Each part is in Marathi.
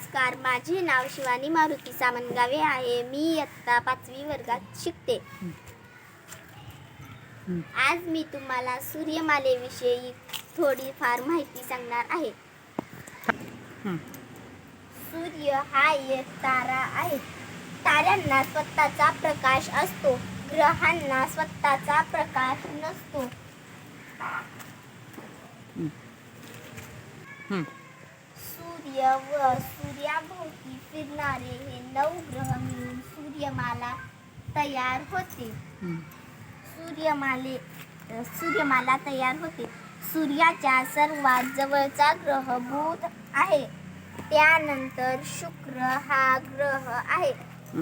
नमस्कार माझे नाव शिवानी मारुती सामनगावे आहे. मी इयत्ता पाचवी वर्गात शिकते. आज मी तुम्हाला सूर्यमालेविषयी थोडीफार माहिती सांगणार आहे. सूर्य हा एक तारा आहे. ताऱ्यांना स्वतःचा प्रकाश असतो. ग्रहांना स्वतःचा प्रकाश नसतो. सूर्य व सूर्याभोवती फिरणारे हे नऊ ग्रह मिळून सूर्यमाला तयार होते. सूर्यमाले सूर्यमाला तयार होते. सूर्याच्या सर्वात जवळचा ग्रह बुध आहे. त्यानंतर शुक्र हा ग्रह आहे.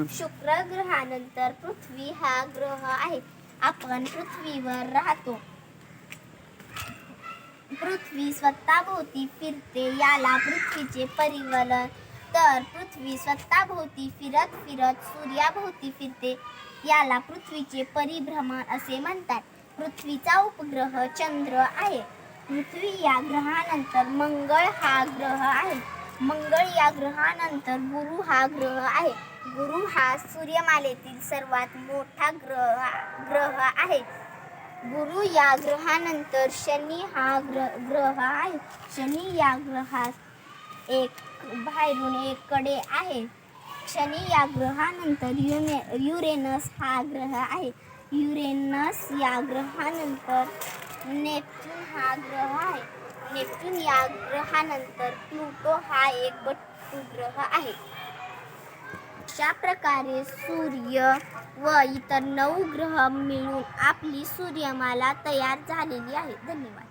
शुक्र ग्रहानंतर पृथ्वी हा ग्रह आहे. आपण पृथ्वीवर राहतो. पृथ्वी स्वतःभोवती फिरते याला पृथ्वीचे परिवलन. तर पृथ्वी स्वतःभोवती फिरत फिरत सूर्याभोवती फिरते याला पृथ्वीचे परिभ्रमण असे म्हणतात. पृथ्वीचा उपग्रह चंद्र आहे. पृथ्वी या ग्रहानंतर मंगळ हा ग्रह आहे. मंगळ या ग्रहानंतर गुरु हा ग्रह आहे. गुरु हा सूर्यमालेतील सर्वात मोठा ग्रह ग्रह आहे. गुरु या ग्रहानंतर शनी हा ग्रह ग्रह आहे. शनी या ग्रहात एक बाहेरून एक कडे आहे. शनी या ग्रहानंतर युने युरेनस हा ग्रह आहे. युरेनस या ग्रहानंतर नेपच्यून हा ग्रह आहे. नेपच्यून या ग्रहानंतर प्लुटो हा एक बट्टू ग्रह आहे. अशा प्रकारे सूर्य व इतर नऊ ग्रह मिळून आपली सूर्यमाला तयार झालेली आहे. धन्यवाद.